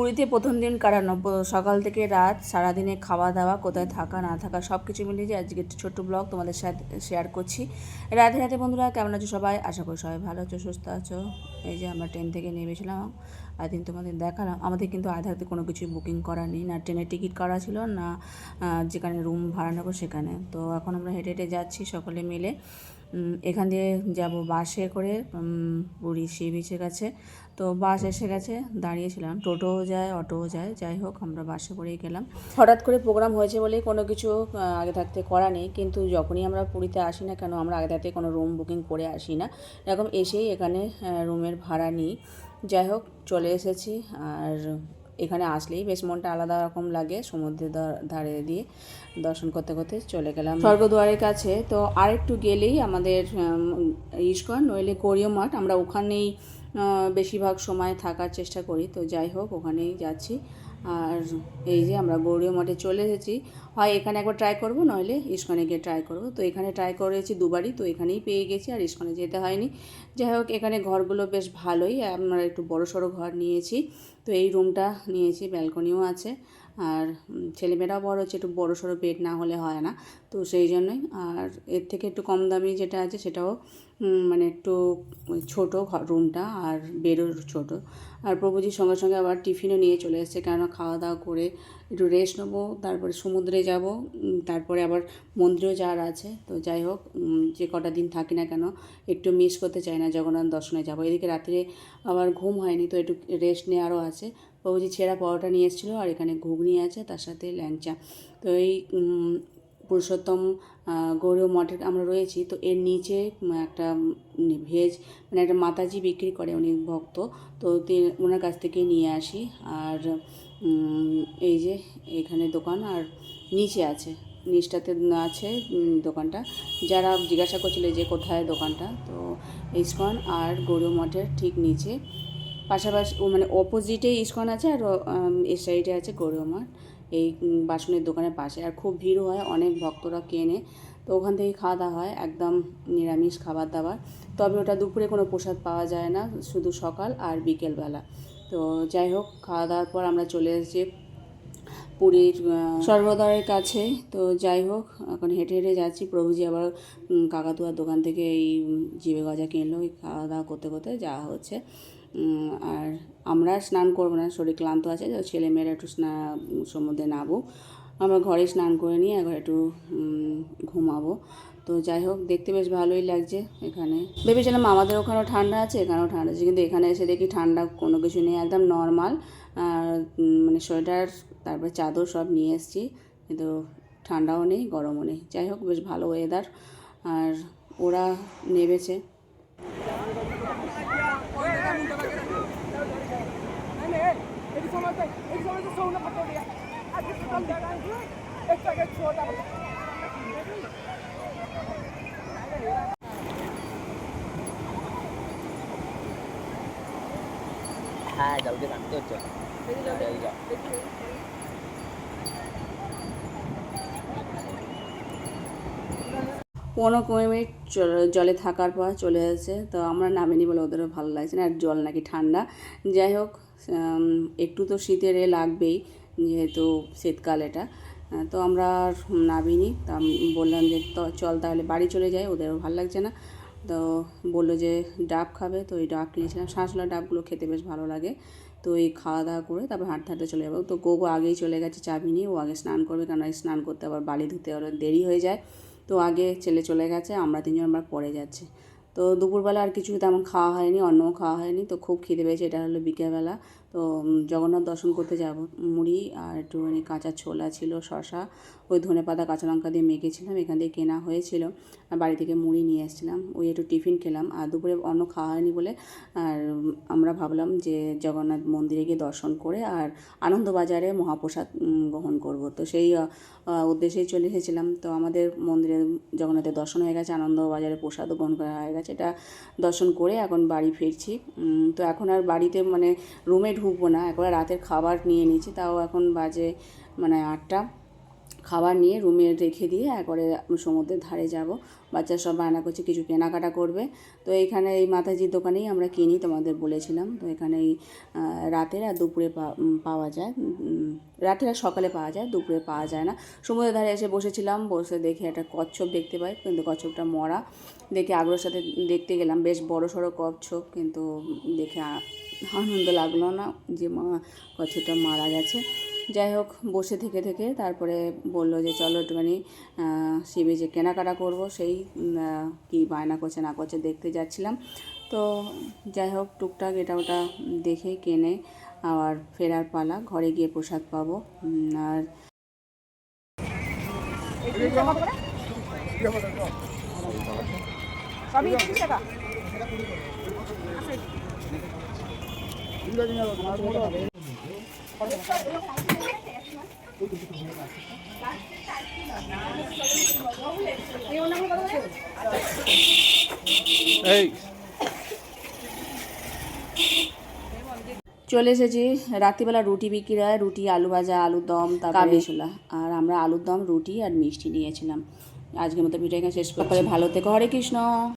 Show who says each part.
Speaker 1: পুরীতে প্রথম দিন কাটানো সকাল থেকে রাত, সারাদিনে খাওয়া দাওয়া কোথায় থাকা, না থাকা সব কিছু মিলিয়ে যে আজকে একটা ছোট্ট ব্লগ তোমাদের সাথে শেয়ার করছি। রাতে রাতে বন্ধুরা, কেমন আছো সবাই? আশা করি সবাই ভালো আছো, সুস্থ আছো। এই যে আমরা ট্রেন থেকে নেমেছিলাম আর দিন তোমাদের দেখালাম। আমাদের কিন্তু আধারতে কোনো কিছু বুকিং করা নেই, না ট্রেনের টিকিট করা ছিল, না যেখানে রুম ভাড়া নেব সেখানে। তো এখন আমরা হেঁটে হেঁটে যাচ্ছি সকলে মিলে। এখান দিয়ে যাব বাসে করে পুরী সি বিচের কাছে। তো বাস এসে গেছে, দাঁড়িয়েছিলাম। টোটোও যায়, অটোও যায়, যাই হোক, আমরা বাসে করেই গেলাম। হঠাৎ করে প্রোগ্রাম হয়েছে বলে কোনো কিছু আগে থাকতে করা নেই। কিন্তু যখনই আমরা পুরীতে আসি না কেন, আমরা আগে থাকতে কোনো রুম বুকিং করে আসি না। এরকম এসেই এখানে রুমের ভাড়া নিই। যাই হোক, চলে এসেছি। আর এখানে আসলেই বেশ মনটা আলাদা রকম লাগে সমুদ্রের ধারে দিয়ে দর্শন করতে করতে চলে গেলাম। স্বর্গদ্বারের কাছে। তো আরেকটু গেলেই আমাদের ইস্কন, নইলে কোরিও মাঠ। আমরা ওখানেই বেশিরভাগ সময় থাকার চেষ্টা করি। তো যাই হোক, ওখানেই যাচ্ছি। আর এই যে আমরা গৌরীয় মঠে চলে এসেছি। হয় এখানে একবার ট্রাই করব, নইলে ইস্কনে গিয়ে ট্রাই করব। তো এখানে ট্রাই করেছি দুবারই, তো এখানেই পেয়ে গেছি আর ইস্কনে যেতে হয়নি। যাই হোক, এখানে ঘরগুলো বেশ ভালোই। আমরা একটু বড় সড়ো ঘর নিয়েছি। তো এই রুমটা নিয়েছি ব্যালকনিও আছে। আর ছেলেমেয়েরাও বড় হচ্ছে, একটু বড় সড়ো বেড না হলে হয় না। তো সেই জন্যই, আর এর থেকে একটু কম দামি যেটা আছে সেটাও মানে একটু ছোটো রুমটা আর বেডও ছোটো। আর প্রভুজির সঙ্গে সঙ্গে আবার টিফিনও নিয়ে চলে এসছে, কেননা খাওয়া দাওয়া করে একটু রেস্ট নেব, তারপরে সমুদ্রে যাব তারপরে আবার মন্দিরেও যাওয়ার আছে। তো যাই হোক যে কটা দিন থাকি না কেন, একটু মিস করতে চাই না জগন্নাথ দর্শনে যাব। এদিকে রাত্রে আবার ঘুম হয়নি, তো একটু রেস্ট নেওয়ারও আছে। প্রভুজি ছেঁড়া পরোটা নিয়ে এসেছিল, আর এখানে ঘুগনি আছে, তার সাথে ল্যাংচা। তো এই পুরুষোত্তম গৌরীয় মঠের আমরা রয়েছি, তো এর নিচে একটা ভেজ মানে একটা মাতাজি বিক্রি করে উনি ভক্ত। তো, ওনার কাছ থেকে নিয়ে আসি, আর এই যে এখানে দোকান আর নিচে আছে, নিচটাতে আছে দোকানটা। যারা জিজ্ঞাসা করছিল যে কোথায় দোকানটা, তো ইস্কন আর গরু মঠের ঠিক নিচে। পাশাপাশি মানে অপোজিটেই ইস্কন আছে আর এর সাইডে আছে গরু মঠ। এই বাসনের দোকানের পাশে। আর খুব ভিড় হয়, অনেক ভক্তরা কেনে। তো ওখান থেকে খাওয়া দাওয়া হয়, একদম নিরামিষ খাবার দাবার। তবে ওটা দুপুরে কোনো প্রসাদ পাওয়া যায় না, শুধু সকাল আর বিকেলবেলা। তো যাই হোক খাওয়া দাওয়ার পর আমরা চলে এসেছি পুরীর আহ, সর্বদরের কাছে। তো যাই হোক এখন হেঁটে হেঁটে যাচ্ছি। প্রভুজি আবার কাকাতুয়ার দোকান থেকে এই জিভে গজা কিনলো। ওই খাওয়া দাওয়া করতে করতে যাওয়া হচ্ছে। আর আমরা স্নান করব না শরীর ক্লান্ত আছে ছেলে মেয়েরা একটু স্না সমুদ্রে নামবো আমরা ঘরে স্নান করে নিয়ে একবার একটু ঘুমাবো। তো যাই হোক দেখতে বেশ ভালোই লাগছে এখানে ভেবেছিলাম আমাদের ওখানেও ঠান্ডা আছে এখানেও ঠান্ডা আছে কিন্তু এখানে এসে দেখি ঠান্ডা কোনো কিছু নেই একদম নর্মাল আর মানে সোয়েটার তারপরে চাদর সব নিয়ে এসেছি কিন্তু ঠান্ডাও নেই গরমও নেই যাই হোক বেশ ভালো ওয়েদার আর ওরা নেবেছে
Speaker 2: হ্যাঁ হচ্ছে।
Speaker 1: পনেরো কুড়ি মিনিট জলে থাকার পর চলে এসেছে। তো আমরা নামিনি বলে ওদেরও ভালো লাগছে না, আর জল নাকি ঠান্ডা। যাই হোক একটু তো শীতের এ লাগবেই, যেহেতু শীতকাল এটা। তো আমরা নামিনি। তা বললাম যে চল তাহলে বাড়ি চলে যাই, ওদেরও ভালো লাগছে না। তো বলল যে, ডাব খাবে। তো ওই ডাব কিনেছিলাম। শাঁসলা ডাবগুলো খেতে বেশ ভালো লাগে। তো এই খাওয়া দাওয়া করে তারপর হাঁটতে হাঁটতে চলে যাব। তো গোগো আগেই চলে গেছে চাবি নিয়ে ও আগে স্নান করবে কারণ এই স্নান করতে আবার বালি ধুতে আবার দেরি হয়ে যায়। তো আগে ছেলে চলে গেছে, আমরা তিনজন আবার পরে যাচ্ছি। তো দুপুরবেলা আর কিছু তেমন খাওয়া হয়নি, অন্নও খাওয়া হয়নি, তো খুব খিদে পেয়েছে, এটা হলো বিকেলবেলা। তো জগন্নাথ দর্শন করতে যাব, মুড়ি আর একটুখানি কাঁচা ছোলা ছিল শশা ওই ধনে পাতা, কাঁচা লঙ্কা দিয়ে মেখেছিলাম, এখান থেকে কেনা হয়েছিল। আর বাড়ি থেকে মুড়ি নিয়ে এসেছিলাম, ওই একটু টিফিন খেলাম, আর দুপুরে অন্য খাওয়া হয়নি বলে, আর আমরা ভাবলাম যে জগন্নাথ মন্দিরে গিয়ে দর্শন করে আর আনন্দবাজারে মহাপ্রসাদ গ্রহণ করব। তো সেই উদ্দেশ্যেই চলে এসেছিলাম। তো আমাদের মন্দিরে জগন্নাথের দর্শন হয়ে গেছে, আনন্দবাজারে প্রসাদও গ্রহণ করা হয়ে গেছে। এটা দর্শন করে এখন বাড়ি ফিরছি। তো এখন আর বাড়িতে মানে রুমে ঢুকবো না। একবার রাতের খাবার নিয়ে নিয়েছি তাও এখন বাজে মানে আটটা। খাবার নিয়ে রুমে রেখে দিয়ে একবারে সমুদ্রের ধারে যাব। বাচ্চা সব বায়না করছে, কিছু কেনাকাটা করবে। তো এখানে এই মাতাজির দোকানেই আমরা কিনি, তোমাদের বলেছিলাম। তো এখানে এই রাতের আর দুপুরে পাওয়া যায়। রাতের আর সকালে পাওয়া যায়, দুপুরে পাওয়া যায় না। সমুদ্রের ধারে এসে বসেছিলাম, বসে দেখে একটা কচ্ছপ দেখতে পাই, কিন্তু কচ্ছপটা মরা। দেখে আগ্রহের সাথে দেখতে গেলাম, বেশ বড় সড়ো কচ্ছপ, কিন্তু দেখে আনন্দ লাগল না যে মা, কচ্ছপটা মারা গেছে। যাই হোক, বসে থেকে থেকে তারপরে বলল যে, চলো একটুখানি সি বিচে কেনাকাটা করব, সেই কি বায়না করছে না করছে দেখতে যাচ্ছিলাম। তো যাই হোক, টুকটাক এটা ওটা দেখে কেনে আবার ফেরার পালা, ঘরে গিয়ে প্রসাদ পাবো আর
Speaker 3: সবই তিরিশ টাকা
Speaker 1: চলে এসেছি রাত্রিবেলা রুটি বিক্রি হয় রুটি আলু ভাজা আলুর দম তারপরে ছোলা। আর আমরা আলুর দম রুটি আর মিষ্টি নিয়েছিলাম। আজকের মতো ভিডিও এখানে শেষ করতে ভালো থেকো। হরে কৃষ্ণ।